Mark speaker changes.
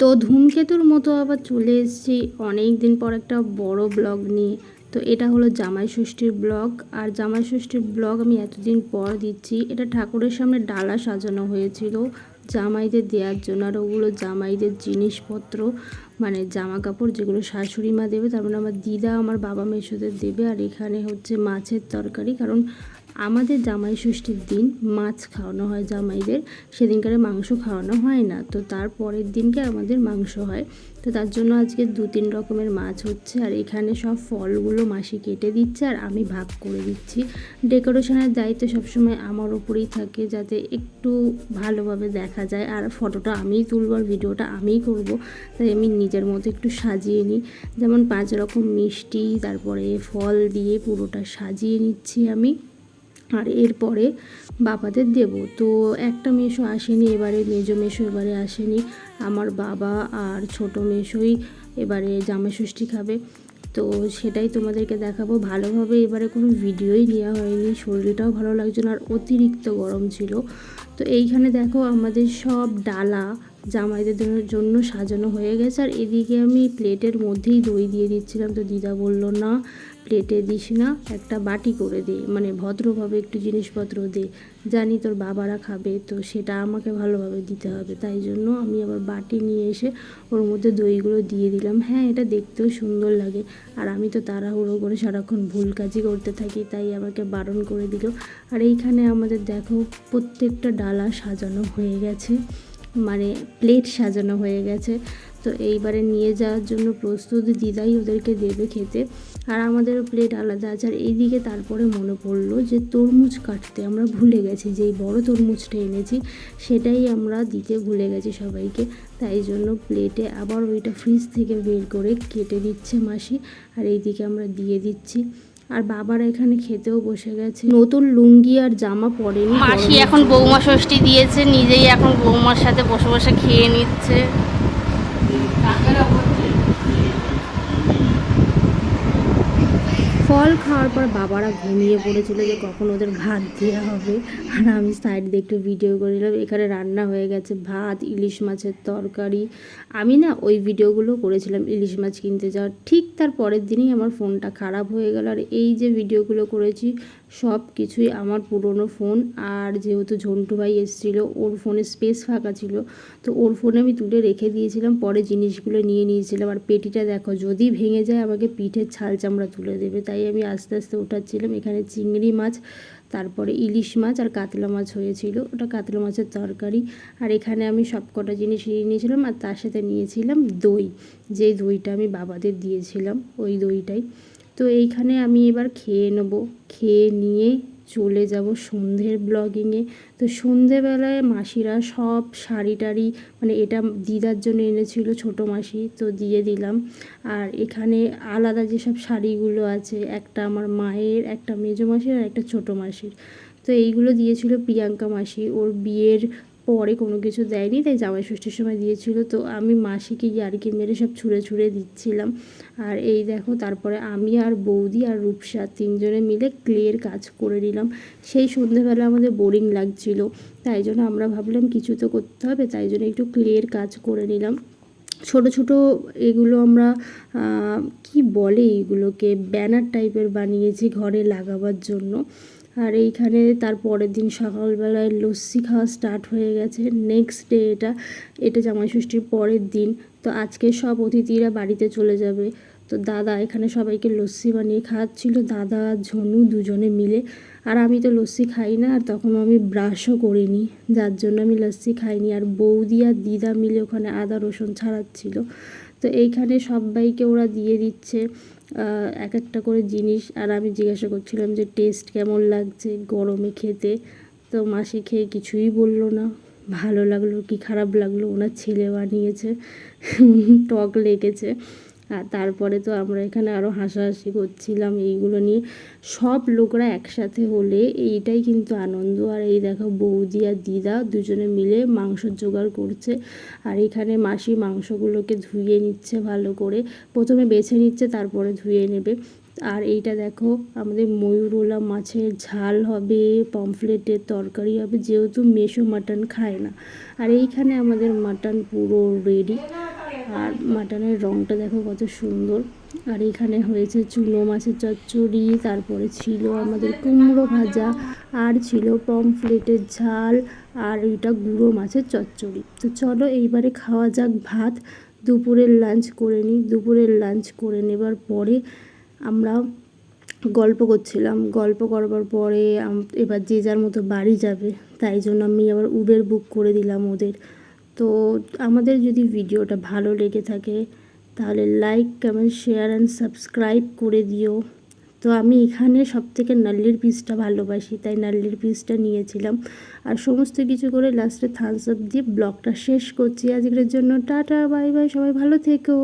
Speaker 1: তো ধূমকেতুর মতো আবার চলে এসেছি অনেক দিন পর একটা বড় ব্লগ নিয়ে। তো এটা হলো জামাই ষষ্ঠীর ব্লগ। আর জামাই ষষ্ঠীর ব্লগ আমি এতদিন পর দিচ্ছি, এটা ঠাকুরের সামনে ডালা সাজানো হয়েছিল। জামাইদের দেওয়ার জন্য আর ওগুলো জামাইদের জিনিসপত্র মানে জামা কাপড় যেগুলো শাশুড়ি মা দেবে, তার মানে আমার দিদা, আমার বাবা মেসোদের দেবে। আর এখানে হচ্ছে মাছের তরকারি, কারণ আমাদের জামাই ষষ্ঠীর দিন মাছ খাওয়ানো হয় জামাইদের। সেদিনকার মাংস খাওয়ানো হয় না। তো তার পরের দিনকে আমাদের মাংস হয়। তো তার জন্য আজকে দু তিন রকমের মাছ হচ্ছে। আর এখানে সব ফলগুলো মাসি কেটে দিচ্ছে আর আমি ভাগ করে দিচ্ছি। ডেকোরেশনের দায়িত্ব সবসময় আমার ওপরেই থাকে যাতে একটু ভালোভাবে দেখা যায়। আর ফটোটা আমিই তুলব আর ভিডিওটা আমিই করব। তাই আমি নিজের মতো একটু সাজিয়ে নিই। যেমন পাঁচ রকম মিষ্টি, তারপরে ফল দিয়ে পুরোটা সাজিয়ে নিচ্ছি আমি। আর এরপরে বাবাদের দেব। তো একটা মেশো আসেনি, এবারে মেজো মেশো এবারে আসেনি। আমার বাবা আর ছোট মেশোই এবারে জামা ষষ্ঠী খাবে। তো সেটাই তোমাদেরকে দেখাবো। ভালোভাবে এবারে কোনো ভিডিওই নেওয়া হয়নি। শরীরটাও ভালো লাগছে না, আর অতিরিক্ত গরম ছিল। তো এইখানে দেখো আমাদের সব ডালা জামাইদের জন্য সাজানো হয়ে গেছে। আর এদিকে আমি প্লেটের মধ্যেই দই দিয়ে দিচ্ছিলাম। তো দিদা বলল, না প্লেটে দিস না, একটা বাটি করে দে মানে ভদ্রভাবে একটু জিনিসপত্র দে। জানি তোর বাবারা খাবে, তো সেটা আমাকে ভালোভাবে দিতে হবে। তাই জন্য আমি আবার বাটি নিয়ে এসে ওর মধ্যে দইগুলো দিয়ে দিলাম। হ্যাঁ এটা দেখতেও সুন্দর লাগে। আর আমি তো তাড়াহুড়ো করে সারাক্ষণ ভুল কাজই করতে থাকি, তাই আমাকে বারণ করে দিল। আর এইখানে আমাদের দেখো, প্রত্যেকটা ডালা সাজানো হয়ে গেছে। মানে প্লেট সাজানো হয়ে গেছে। তো এইবারে নিয়ে যাওয়ার জন্য প্রস্তুত দিদাই ওদেরকে দেবে খেতে। আর আমাদেরও প্লেট আলাদা আছে। আর এইদিকে তারপরে মনে পড়ল যে তরমুজ কাটতে আমরা ভুলে গেছি। যেই বড় তরমুজটা এনেছি, সেটাই আমরা দিতে ভুলে গেছি সবাইকে। তাই জন্য প্লেটে আবার ওইটা ফ্রিজ থেকে বের করে কেটে দিচ্ছে মাসি। আর এইদিকে আমরা দিয়ে দিচ্ছি। আর বাবারা এখানে খেতেও বসে গেছে। নতুন লুঙ্গি আর জামা পরেনি।
Speaker 2: মাসি এখন বৌমা ষষ্ঠী দিয়েছে। নিজেই এখন বৌমার সাথে বসে বসে খেয়ে নিচ্ছে।
Speaker 1: ফল খাওয়ার পর বাবারা ঘুমিয়ে পড়েছিল যে কখন ওদের ভাত দেওয়া হবে। আর আমি সাইড দিয়ে একটু ভিডিও করিলাম এখানে রান্না হয়ে গেছে ভাত, ইলিশ মাছের তরকারি। আমি না ওই ভিডিওগুলো করেছিলাম, ইলিশ মাছ কিনতে যাওয়ার। ঠিক তার পরের দিনই আমার ফোনটা খারাপ হয়ে গেল। আর এই যে ভিডিওগুলো করেছি সব কিছুই আমার পুরনো ফোন। আর যেহেতু ঝন্টু ভাই এসেছিল, ওর ফোনে স্পেস ফাঁকা ছিল, তো ওর ফোনে আমি তুলে রেখে দিয়েছিলাম, পরে জিনিসগুলো নিয়ে নিয়েছিলাম। আর পেটিটা দেখো, যদি ভেঙে যায় আমাকে পিঠের ছাল চামড়া তুলে দেবে। তাই আমি আস্তে আস্তে ওঠাচ্ছিলাম এখানে চিংড়ি মাছ, তারপরে ইলিশ মাছ আর কাতলা মাছ হয়েছিল। ওটা কাতলা মাছের তরকারি। আর এখানে আমি সব কটা জিনিস নিয়ে নিয়েছিলাম আর তার সাথে নিয়েছিলাম দই। যে দইটা আমি বাবাদের দিয়েছিলাম, ওই দইটাই। তো এইখানে আমি এবার খেয়ে নেব। খেয়ে নিয়ে চলে যাব সন্ধ্যের ব্লগিংয়ে তো সন্ধেবেলায় মাসিরা সব শাড়ি টাড়ি মানে এটা দিদার জন্য এনেছিল ছোটো মাসি, তো দিয়ে দিলাম। আর এখানে আলাদা যেসব শাড়িগুলো আছে, একটা আমার মায়ের, একটা মেজো মাসির আর একটা ছোট মাসির। তো এইগুলো দিয়েছিল প্রিয়াঙ্কা মাসি। ওর বিয়ের পরে কোনো কিছু দেয়নি, তাই জামাই ষষ্ঠীর সময় দিয়েছিল। তো আমি মাসিকে ইয়ারকি মেরে সব ছুঁড়ে ছুঁড়ে দিচ্ছিলাম। আর এই দেখো, তারপরে আমি আর বৌদি আর রূপসা তিনজনে মিলে ক্লের কাজ করে নিলাম। সেই সন্ধেবেলা আমাদের বোরিং লাগছিল, তাই জন্য আমরা ভাবলাম কিছু তো করতে হবে, তাই জন্য একটু ক্লের কাজ করে নিলাম। ছোট ছোট এগুলো আমরা কি বলে এইগুলোকে ব্যানার টাইপের বানিয়েছি ঘরে লাগাবার জন্য। আর এইখানে তার পরের দিন সকালবেলায় লস্যি খাওয়া স্টার্ট হয়ে গেছে। নেক্সট ডে এটা এটা জামাই ষষ্ঠীর পরের দিন। তো আজকে সব অতিথিরা বাড়িতে চলে যাবে। তো দাদা এখানে সবাইকে লস্যি বানিয়ে খাওয়াচ্ছিল। দাদা, ঝনু দুজনে মিলে। আর আমি তো লস্যি খাই না, আর তখন আমি ব্রাশও করিনি। যার জন্য আমি লস্যি খাইনি। আর বৌদি আর দিদা মিলে ওখানে আদা রসুন ছাড়াচ্ছিল। তো এইখানে সবাইকে ওরা দিয়ে দিচ্ছে। এক একটা করে জিনিস। আর আমি জিজ্ঞাসা করছিলাম যে টেস্ট কেমন লাগছে গরমে খেতে? তো মাসি খেয়ে কিছুই বলল না। ভালো লাগল কি খারাপ লাগল? ওনার ছেলে বানিয়েছে, টক লেগেছে। আর তারপরে তো আমরা এখানে আরও হাসাহাসি করছিলাম এইগুলো নিয়ে। সব লোকরা একসাথে হলে এইটাই কিন্তু আনন্দ। আর এই দেখো বৌদি আর দিদা দুজনে মিলে মাংস জোগাড় করছে। আর এখানে মাসি মাংসগুলোকে ধুয়ে নিচ্ছে ভালো করে। প্রথমে বেছে নিচ্ছে, তারপরে ধুয়ে নেবে। আর এইটা দেখো আমাদের ময়ূরওলা মাছের ঝাল হবে, পমফ্লেটের তরকারি হবে, যেহেতু মেশো মাটন খায় না। আর এইখানে আমাদের মাটন পুরো রেডি আর মাটনের রঙটা দেখো কত সুন্দর। আর এখানে হয়েছে চুনো মাছের চচ্চড়ি, তারপরে ছিল আমাদের কুমড়ো ভাজা, আর ছিল পমফ্লেটের ঝাল, আর এটা গুঁড়ো মাছের চচ্চড়ি। তো চলো এইবারে খাওয়া যাক ভাত, দুপুরের লাঞ্চ করে নিই। দুপুরের লাঞ্চ করে নেবার পরে আমরা গল্প করছিলাম। গল্প করবার পরে এবার যে যার মতো বাড়ি যাবে। তাই জন্য আমি আবার উবের বুক করে দিলাম ওদের। তো আমাদের যদি ভিডিওটা ভালো লেগে থাকে, তাহলে like comment share and subscribe করে দিও। তো আমি এখানে সব থেকে নাল্লির পিসটা ভালোবাসি, তাই নাল্লির পিসটা নিয়েছিলাম। আর সমস্ত কিছু করে লাস্টে থামস আপ দিয়ে ব্লগটা শেষ করছি। আজকের জন্য টাটা বাই বাই সবাই ভালো থেকো।